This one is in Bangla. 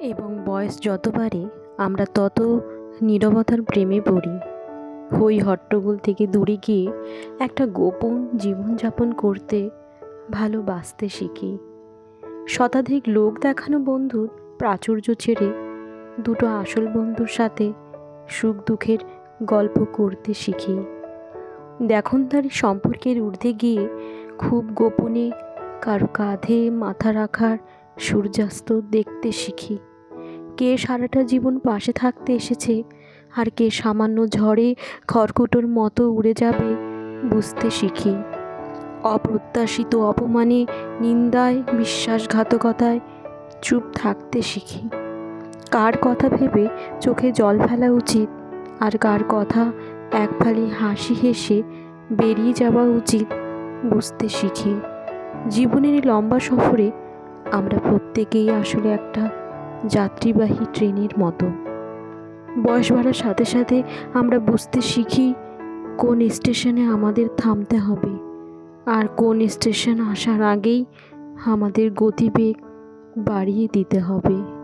এবং বয়স যত বাড়ে, আমরা তত নীরবতার প্রেমে পড়ি। হই হট্টগোল থেকে দূরে গিয়ে একটা গোপন জীবনযাপন করতে ভালোবাসতে শিখি। শতাধিক লোক দেখানো বন্ধুর প্রাচুর্য ছেড়ে দুটো আসল বন্ধুর সাথে সুখ দুঃখের গল্প করতে শিখি। দেখনদারি সম্পর্কের ঊর্ধ্বে গিয়ে খুব গোপনে কারও কাঁধে মাথা রাখার সূর্যাস্ত দেখতে শিখি। কে সারাটা জীবন পাশে থাকতে এসেছে? আর কে সামান্য ঝড়ে খড়কুটোর মতো উড়ে যাবে? বুঝতে শিখি। অপ্রত্যাশিত অপমানে, নিন্দায়, বিশ্বাসঘাতকতায় চুপ থাকতে শিখি। কার কথা ভেবে চোখে জল ফেলা উচিত? আর কার কথা এক ফালি হাসি হেসে বেরিয়ে যাওয়া উচিত? বুঝতে শিখি। জীবনের লম্বা সফরে আমরা প্রত্যেকেই আসলে একটা যাত্রীবাহী ট্রেনের মতো। বয়স বাড়ার সাথে সাথে আমরা বুঝতে শিখি কোন স্টেশনে আমাদের থামতে হবে আর কোন স্টেশন আসার আগেই আমাদের গতিবেগ বাড়িয়ে দিতে হবে।